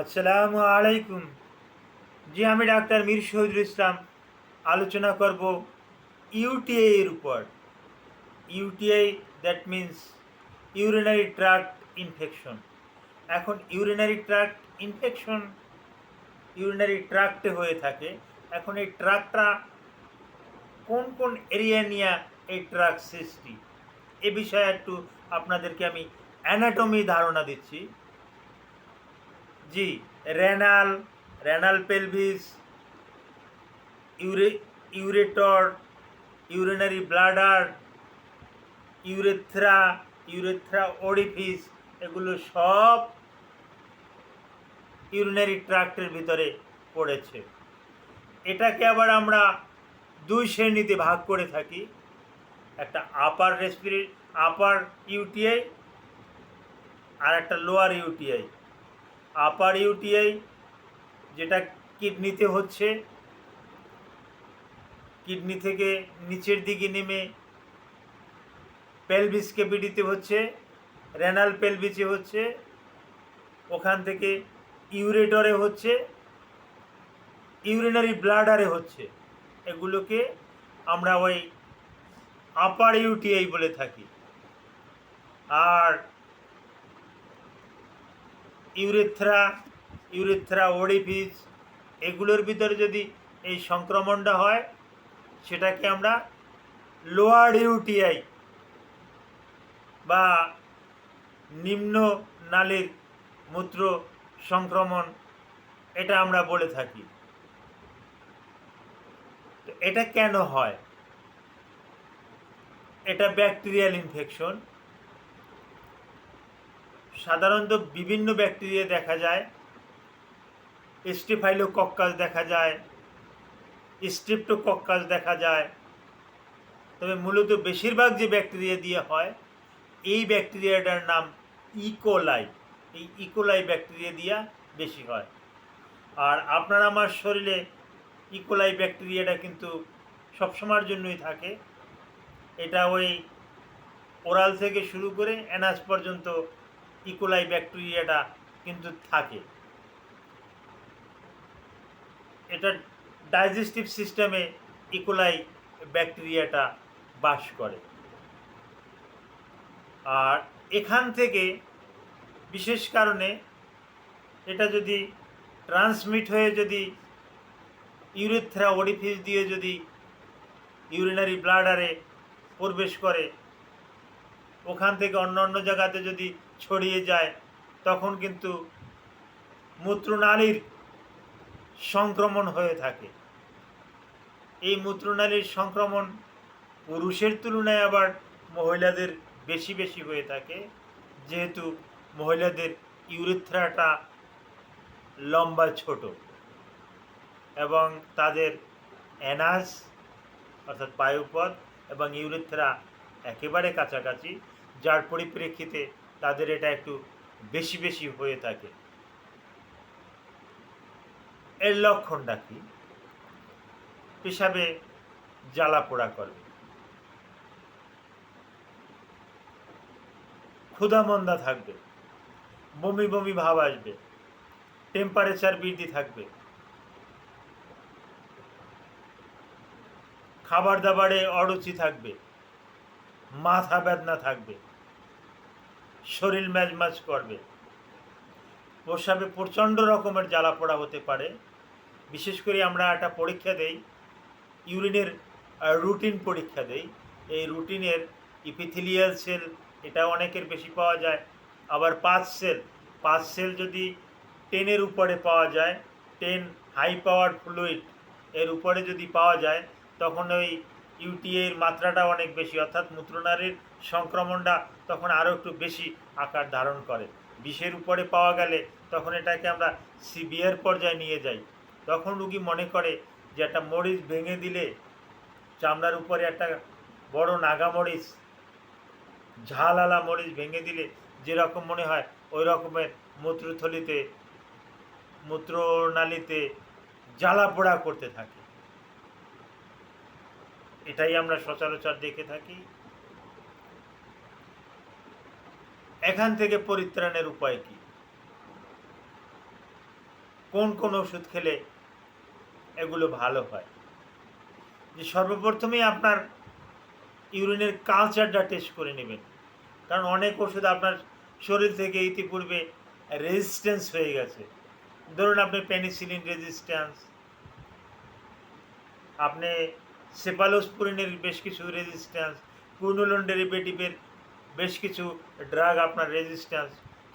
আসসালামু আলাইকুম। জি, আমি ডাক্তার মীর শহীদুল ইসলাম। আলোচনা করব ইউটিআই এর উপর। UTI that means urinary tract infection এখন ইউরিনারি ট্রাক্ট ইনফেকশন ইউরিনারি ট্রাক্টে হয়ে থাকে। এখন এই ট্রাকটা কোন কোন এরিয়া নিয়ে এই ট্রাক সৃষ্টি? এ বিষয়ে একটু আপনাদেরকে আমি অ্যানাটমি ধারণা দিচ্ছি। জি renal renal pelvis ইউরে ureter urinary bladder urethra urethra orifice এগুলো সব ইউরিনারি ট্রাক্টের ভিতরে পড়েছে। এটাকে আবার আমরা দুই শ্রেণীতে ভাগ করে থাকি। একটা আপার রেসপিরে আপার ইউটিআই আর একটা লোয়ার ইউটিআই আপার ইউটিআই যেটা কিডনিতে হচ্ছে, কিডনি থেকে নিচের দিকে নেমে পেলভিস ক্যাভিটিতে হচ্ছে রেনাল পেলভিসে হচ্ছে, ওখান থেকে ইউরেটরে হচ্ছে ইউরিনারি ব্লাডারে হচ্ছে। এগুলোকে আমরা ওই আপার ইউটিআই বলে থাকি। আর ইউরেথ্রা ইউরেথ্রা ওডিফিস এগুলোর ভিতরে যদি এই সংক্রমণটা হয়, সেটাকে আমরা লোয়ার ইউটিআই বা নিম্ন নালীর মূত্র সংক্রমণ, এটা আমরা বলে থাকি। এটা কেন হয়? এটা ব্যাকটেরিয়াল ইনফেকশন। সাধারণত বিভিন্ন ব্যাকটেরিয়া দেখা যায় স্টিফাইলোকক্কাস দেখা যায় স্ট্রিপ্টোকক্কাস দেখা যায়। তবে মূলত বেশিরভাগ যে ব্যাকটেরিয়া দিয়ে হয়, এই ব্যাকটেরিয়াটার নাম ইকোলাই এই ইকোলাই ব্যাকটেরিয়া দিয়া বেশি হয়। আর আপনার আমার শরীরে ইকোলাই ব্যাকটেরিয়াটা কিন্তু সবসময়ের জন্যই থাকে। এটা ওই ওরাল থেকে শুরু করে অ্যানাস পর্যন্ত ইকোলাই ব্যাকটেরিয়াটা কিন্তু থাকে। এটা ডাইজেস্টিভ সিস্টেমে ইকোলাই ব্যাকটেরিয়াটা বাস করে। আর এখান থেকে বিশেষ কারণে এটা যদি ট্রান্সমিট হয়ে যদি ইউরেথ্রা ওডিফিস দিয়ে যদি ইউরিনারি ব্লাডারে প্রবেশ করে, ওখান থেকে অন্য অন্য জায়গাতে যদি ছড়িয়ে যায়, তখন কিন্তু মূত্রনালীর সংক্রমণ হয়ে থাকে। এই মূত্রনালীর সংক্রমণ পুরুষের তুলনায় আবার মহিলাদের বেশি বেশি হয়ে থাকে, যেহেতু মহিলাদের ইউরেথ্রাটা লম্বা ছোট এবং তাদের অ্যানাস অর্থাৎ পায়ুপথ এবং ইউরেথ্রা একেবারে কাছাকাছি, যার পরিপ্রেক্ষিতে তাদের এটা একটু বেশি বেশি হয়ে থাকে। এর লক্ষণটা কি? পেশাবে জ্বালা পোড়া করবে ক্ষুধামন্দা থাকবে। বমি বমি ভাব আসবে। টেম্পারেচার বৃদ্ধি থাকবে। খাবার দাবারে অরুচি থাকবে। মাথা বেদনা থাকবে। শরীর ম্যাজম্যাজ করবে। প্রসাবে প্রচণ্ড রকমের জ্বালা পোড়া হতে পারে। বিশেষ করে আমরা একটা পরীক্ষা দেই, ইউরিনের রুটিন পরীক্ষা দেই। এই রুটিনের ইপিথিলিয়াল সেল এটা অনেকের বেশি পাওয়া যায়। আবার পাঁচ সেল পাঁচ সেল যদি টেনের উপরে পাওয়া যায় টেন হাই পাওয়ার ফ্লুইড এর উপরে যদি পাওয়া যায়, তখন ওই ইউটিএ এর মাত্রাটা অনেক বেশি, অর্থাৎ মূত্রনালীর সংক্রমণটা তখন আরও একটু বেশি আকার ধারণ করে। বিষের উপরে পাওয়া গেলে তখন এটাকে আমরা সিভিয়ার পর্যায়ে নিয়ে যাই। তখন রুগী মনে করে যে একটা মরিচ ভেঙে দিলে চামড়ার উপরে একটা বড় নাগা মরিচ, ঝালালা মরিচ ভেঙে দিলে যেরকম মনে হয় ওই রকমের মূত্রথলিতে, মূত্রনালীতে জ্বালা পোড়া করতে থাকে। এটাই আমরা সচরাচর দেখে থাকি। এখান থেকে পরিত্রাণের উপায় কি? কোন কোন ওষুধ খেলে এগুলো ভালো হয়? যে সর্বপ্রথমেই আপনার ইউরিনের কালচারটা টেস্ট করে নেবেন। কারণ অনেক ওষুধ আপনার শরীর থেকে ইতিপূর্বে রেজিস্ট্যান্স হয়ে গেছে। ধরুন আপনি পেনিসিলিন রেজিস্ট্যান্স আপনি সেপালোস্পুরিনের বেশ কিছু রেজিস্ট্যান্স কুইনোলন ডেরিভেটিভের বেশ কিছু ড্রাগ আপনার রেজিস্ট্যান্স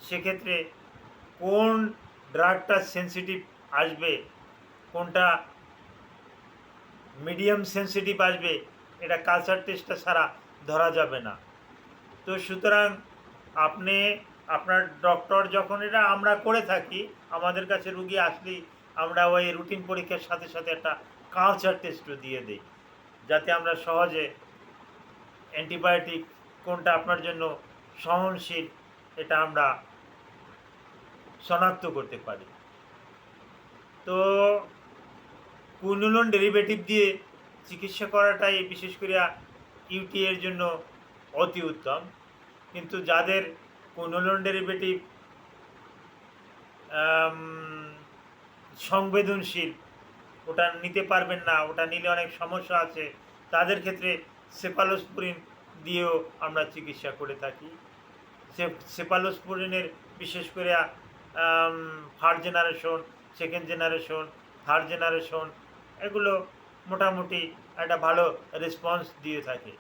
সেক্ষেত্রে কোন ড্রাগটা সেন্সিটিভ আসবে, কোনটা মিডিয়াম সেন্সিটিভ আসবে, এটা কালচার টেস্টটা ছাড়া ধরা যাবে না। তো সুতরাং আপনি, আপনার ডক্টর যখন এটা আমরা করে থাকি, আমাদের কাছে রুগী আসলেই আমরা ওই রুটিন পরীক্ষার সাথে সাথে একটা কালচার টেস্টও দিয়ে দিই। যাতে আমরা সহজে অ্যান্টিবায়োটিক কোনটা আপনার জন্য সহনশীল, এটা আমরা শনাক্ত করতে পারি। তো কুইনুলন ডেরিভেটিভ দিয়ে চিকিৎসা করাটাই বিশেষ করে ইউটি এর জন্য অতি উত্তম। কিন্তু যাদের কুইনুলন ডেরিভেটিভ সংবেদনশীল ওটা নিতে পারবেন না, ওটা নিলে অনেক সমস্যা আছে। তাদের ক্ষেত্রে সেপালোস্পুরিন দিয়েও আমরা চিকিৎসা করে থাকি। সেপালোস্পুরিনের বিশেষ করে third generation second generation third generation এগুলো মোটামুটি একটা ভালো রেসপন্স দিয়ে থাকে।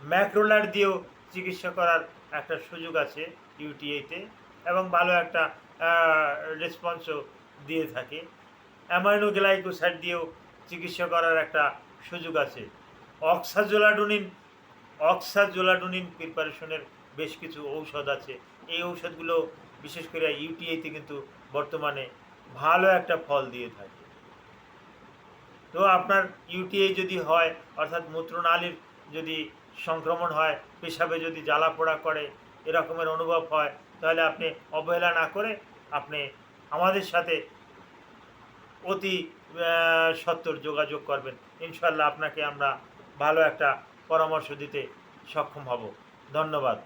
ম্যাক্রোলার দিয়েও চিকিৎসা করার একটা সুযোগ আছে ইউটিআইতে এবং ভালো একটা রেসপন্সও দিয়ে থাকে। অ্যামাইনো গ্লাইকোসাইড দিয়েও চিকিৎসা করার একটা সুযোগ আছে। অক্সাজোলাডোনিন অক্সাজোলাডোনিন প্রিপারেশনের বেশ কিছু ঔষধ আছে। এই ঔষধগুলো বিশেষ করে ইউটিআইতে কিন্তু বর্তমানে ভালো একটা ফল দিয়ে থাকে। তো আপনার ইউটিআই যদি হয়, অর্থাৎ মূত্রনালীর যদি সংক্রমণ হয়, পেশাবে যদি জ্বালা পোড়া করে এরকমের অনুভব হয়, তাহলে আপনি অবহেলা না করে আপনি আমাদের সাথে অতি সত্তর যোগাযোগ করবেন। ইনশাল্লাহ আপনাকে আমরা ভালো একটা পরামর্শ দিতে সক্ষম হব। ধন্যবাদ।